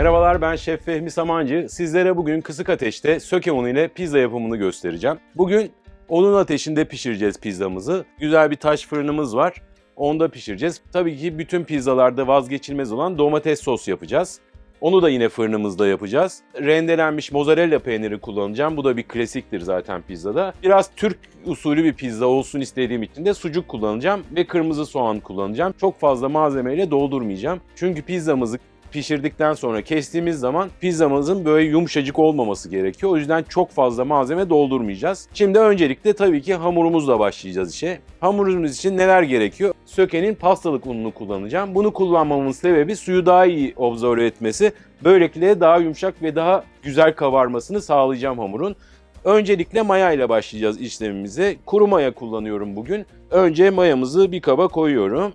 Merhabalar ben Şef Fehmi Samancı. Sizlere bugün kısık ateşte söke unu ile pizza yapımını göstereceğim. Bugün onun ateşinde pişireceğiz pizzamızı. Güzel bir taş fırınımız var. Onda pişireceğiz. Tabii ki bütün pizzalarda vazgeçilmez olan domates sos yapacağız. Onu da yine fırınımızda yapacağız. Rendelenmiş mozzarella peyniri kullanacağım. Bu da bir klasiktir zaten pizzada. Biraz Türk usulü bir pizza olsun istediğim için de sucuk kullanacağım ve kırmızı soğan kullanacağım. Çok fazla malzemeyle doldurmayacağım. Çünkü pizzamızı pişirdikten sonra kestiğimiz zaman pizzamızın böyle yumuşacık olmaması gerekiyor. O yüzden çok fazla malzeme doldurmayacağız. Şimdi öncelikle tabii ki hamurumuzla başlayacağız işe. Hamurumuz için neler gerekiyor? Söke'nin pastalık ununu kullanacağım. Bunu kullanmamın sebebi suyu daha iyi observe etmesi. Böylelikle daha yumuşak ve daha güzel kabarmasını sağlayacağım hamurun. Öncelikle maya ile başlayacağız işlemimize. Kuru maya kullanıyorum bugün. Önce mayamızı bir kaba koyuyorum.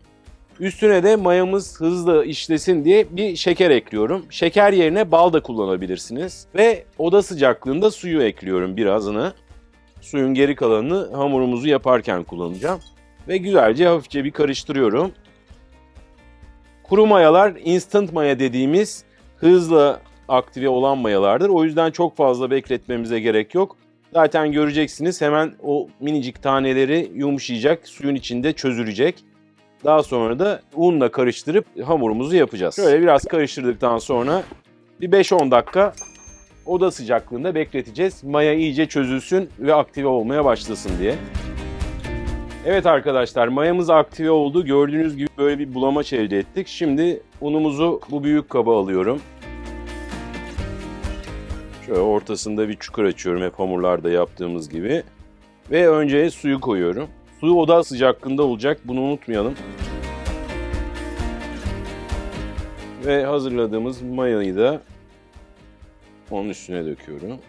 Üstüne de mayamız hızlı işlesin diye bir şeker ekliyorum. Şeker yerine bal da kullanabilirsiniz. Ve oda sıcaklığında suyu ekliyorum birazını. Suyun geri kalanını hamurumuzu yaparken kullanacağım. Ve güzelce hafifçe bir karıştırıyorum. Kuru mayalar instant maya dediğimiz hızla aktive olan mayalardır. O yüzden çok fazla bekletmemize gerek yok. Zaten göreceksiniz hemen o minicik taneleri yumuşayacak, suyun içinde çözülecek. Daha sonra da unla karıştırıp hamurumuzu yapacağız. Şöyle biraz karıştırdıktan sonra bir 5-10 dakika oda sıcaklığında bekleteceğiz. Maya iyice çözülsün ve aktive olmaya başlasın diye. Evet arkadaşlar mayamız aktive oldu. Gördüğünüz gibi böyle bir bulamaç elde ettik. Şimdi unumuzu bu büyük kaba alıyorum. Şöyle ortasında bir çukur açıyorum hep hamurlarda yaptığımız gibi. Ve önce suyu koyuyorum. Su oda sıcaklığında olacak. Bunu unutmayalım. Ve hazırladığımız mayayı da onun üstüne döküyorum.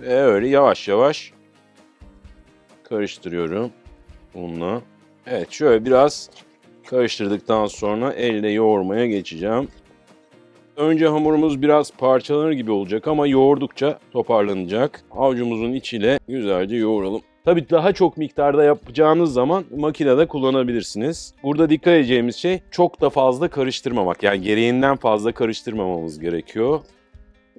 Ve öyle yavaş yavaş karıştırıyorum unla. Evet şöyle biraz karıştırdıktan sonra elle yoğurmaya geçeceğim. Önce hamurumuz biraz parçalanır gibi olacak ama yoğurdukça toparlanacak. Avucumuzun içiyle güzelce yoğuralım. Tabii daha çok miktarda yapacağınız zaman makinede kullanabilirsiniz. Burada dikkat edeceğimiz şey çok da fazla karıştırmamak. Yani gereğinden fazla karıştırmamamız gerekiyor.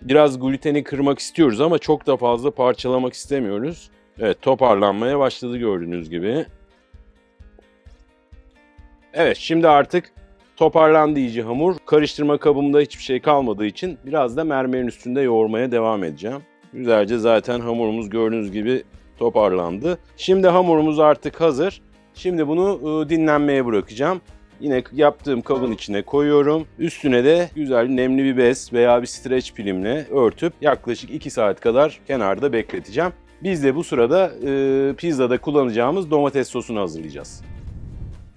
Biraz gluteni kırmak istiyoruz ama çok da fazla parçalamak istemiyoruz. Evet toparlanmaya başladı gördüğünüz gibi. Evet şimdi artık toparlandı iyice hamur. Karıştırma kabımda hiçbir şey kalmadığı için biraz da mermerin üstünde yoğurmaya devam edeceğim. Güzelce zaten hamurumuz gördüğünüz gibi toparlandı. Şimdi hamurumuz artık hazır. Şimdi bunu ıı, dinlenmeye bırakacağım. Yine yaptığım kabın içine koyuyorum. Üstüne de güzel nemli bir bez veya bir streç filmle örtüp yaklaşık 2 saat kadar kenarda bekleteceğim. Biz de bu sırada e, pizzada kullanacağımız domates sosunu hazırlayacağız.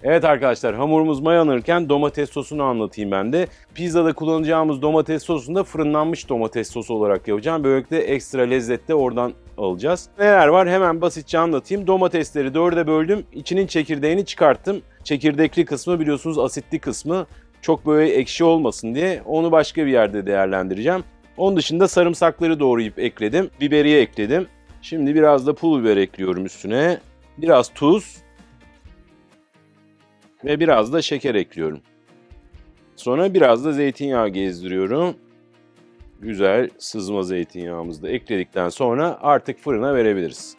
Evet arkadaşlar hamurumuz mayalanırken domates sosunu anlatayım ben de. Pizzada kullanacağımız domates sosunu da fırınlanmış domates sosu olarak yapacağım. Böylelikle ekstra lezzet de oradan alacağız. Neler var hemen basitçe anlatayım. Domatesleri dörde böldüm. İçinin çekirdeğini çıkarttım. Çekirdekli kısmı biliyorsunuz asitli kısmı. Çok böyle ekşi olmasın diye onu başka bir yerde değerlendireceğim. Onun dışında sarımsakları doğrayıp ekledim. Biberiye ekledim. Şimdi biraz da pul biber ekliyorum üstüne. Biraz tuz, ve biraz da şeker ekliyorum. Sonra biraz da zeytinyağı gezdiriyorum. Güzel sızma zeytinyağımızı da ekledikten sonra artık fırına verebiliriz.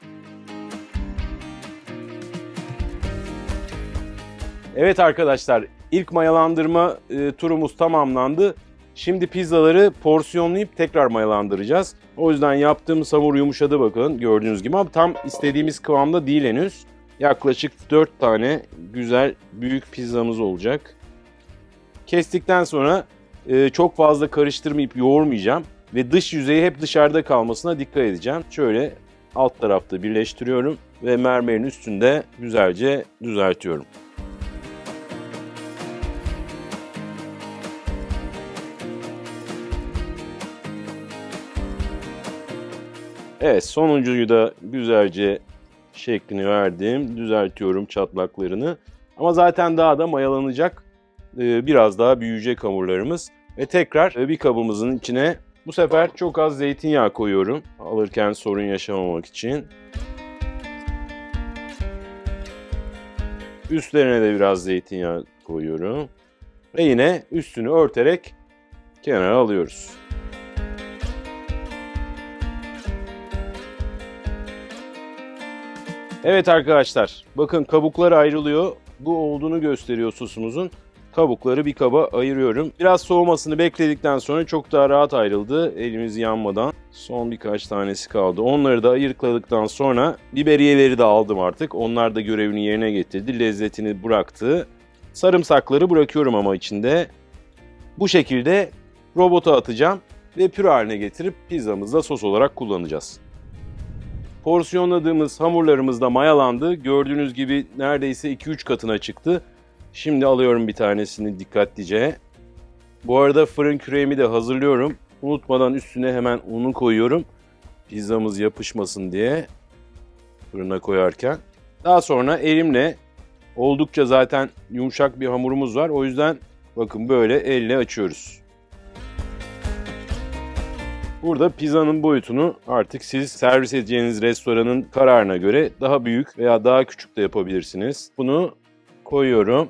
Evet arkadaşlar ilk mayalandırma e, turumuz tamamlandı. Şimdi pizzaları porsiyonlayıp tekrar mayalandıracağız. O yüzden yaptığımız hamur yumuşadı bakın gördüğünüz gibi ama tam istediğimiz kıvamda değil henüz. Yaklaşık 4 tane güzel büyük pizzamız olacak. Kestikten sonra e, çok fazla karıştırmayıp yoğurmayacağım. Ve dış yüzeyi hep dışarıda kalmasına dikkat edeceğim. Şöyle alt tarafta birleştiriyorum ve mermerin üstünde güzelce düzeltiyorum. Evet sonuncuyu da güzelce şeklini verdim. Düzeltiyorum çatlaklarını. Ama zaten daha da mayalanacak. Ee, biraz daha büyüyecek hamurlarımız. Ve tekrar e, bir kabımızın içine bu sefer çok az zeytinyağı koyuyorum. Alırken sorun yaşamamak için. Üstlerine de biraz zeytinyağı koyuyorum. Ve yine üstünü örterek kenara alıyoruz. Evet arkadaşlar, bakın kabuklar ayrılıyor. Bu olduğunu gösteriyor sosumuzun. Kabukları bir kaba ayırıyorum. Biraz soğumasını bekledikten sonra çok daha rahat ayrıldı elimiz yanmadan. Son birkaç tanesi kaldı. Onları da ayırkladıktan sonra biberiyeleri de aldım artık. Onlar da görevini yerine getirdi. Lezzetini bıraktı. Sarımsakları bırakıyorum ama içinde. Bu şekilde robota atacağım ve püre haline getirip pizzamızda sos olarak kullanacağız. Porsiyonladığımız hamurlarımız da mayalandı. Gördüğünüz gibi neredeyse 2-3 katına çıktı. Şimdi alıyorum bir tanesini dikkatlice. Bu arada fırın küreğimi de hazırlıyorum. Unutmadan üstüne hemen unu koyuyorum. Pizzamız yapışmasın diye fırına koyarken. Daha sonra elimle oldukça zaten yumuşak bir hamurumuz var. O yüzden bakın böyle elle açıyoruz. Burada pizzanın boyutunu artık siz servis edeceğiniz restoranın kararına göre daha büyük veya daha küçük de yapabilirsiniz. Bunu koyuyorum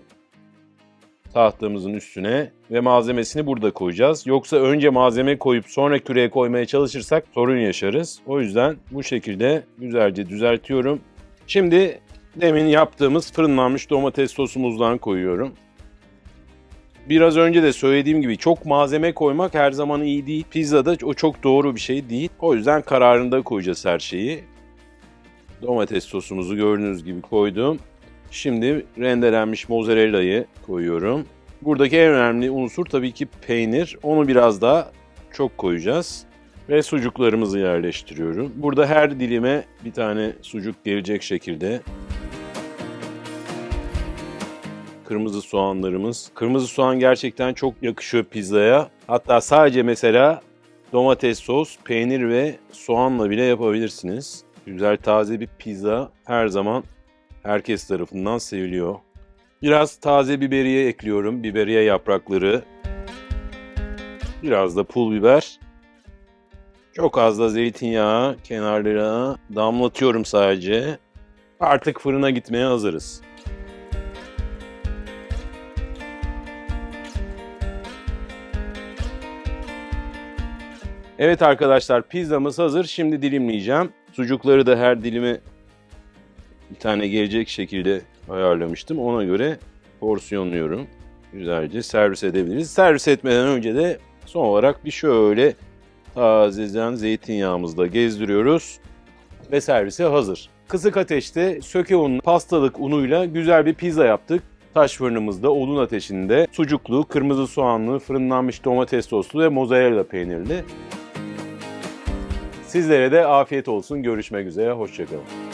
tahtamızın üstüne ve malzemesini burada koyacağız. Yoksa önce malzeme koyup sonra küreye koymaya çalışırsak sorun yaşarız. O yüzden bu şekilde güzelce düzeltiyorum. Şimdi demin yaptığımız fırınlanmış domates sosumuzdan koyuyorum. Biraz önce de söylediğim gibi çok malzeme koymak her zaman iyi değil. Pizzada o çok doğru bir şey değil. O yüzden kararında koyacağız her şeyi. Domates sosumuzu gördüğünüz gibi koydum. Şimdi rendelenmiş mozzarella'yı koyuyorum. Buradaki en önemli unsur tabii ki peynir. Onu biraz daha çok koyacağız. Ve sucuklarımızı yerleştiriyorum. Burada her dilime bir tane sucuk gelecek şekilde. Kırmızı soğanlarımız. Kırmızı soğan gerçekten çok yakışıyor pizzaya. Hatta sadece mesela domates sos, peynir ve soğanla bile yapabilirsiniz. Güzel taze bir pizza her zaman herkes tarafından seviliyor. Biraz taze biberiye ekliyorum. Biberiye yaprakları. Biraz da pul biber. Çok az da zeytinyağı kenarlarına damlatıyorum sadece. Artık fırına gitmeye hazırız. Evet arkadaşlar pizzamız hazır. Şimdi dilimleyeceğim. Sucukları da her dilime bir tane gelecek şekilde ayarlamıştım. Ona göre porsiyonluyorum. Güzelce servis edebiliriz. Servis etmeden önce de son olarak bir şöyle tazeden zeytinyağımızla gezdiriyoruz ve servise hazır. Kısık ateşte söke unu, pastalık unuyla güzel bir pizza yaptık. Taş fırınımızda odun ateşinde sucuklu, kırmızı soğanlı, fırınlanmış domates soslu ve mozzarella peynirli. Sizlere de afiyet olsun. Görüşmek üzere. Hoşçakalın.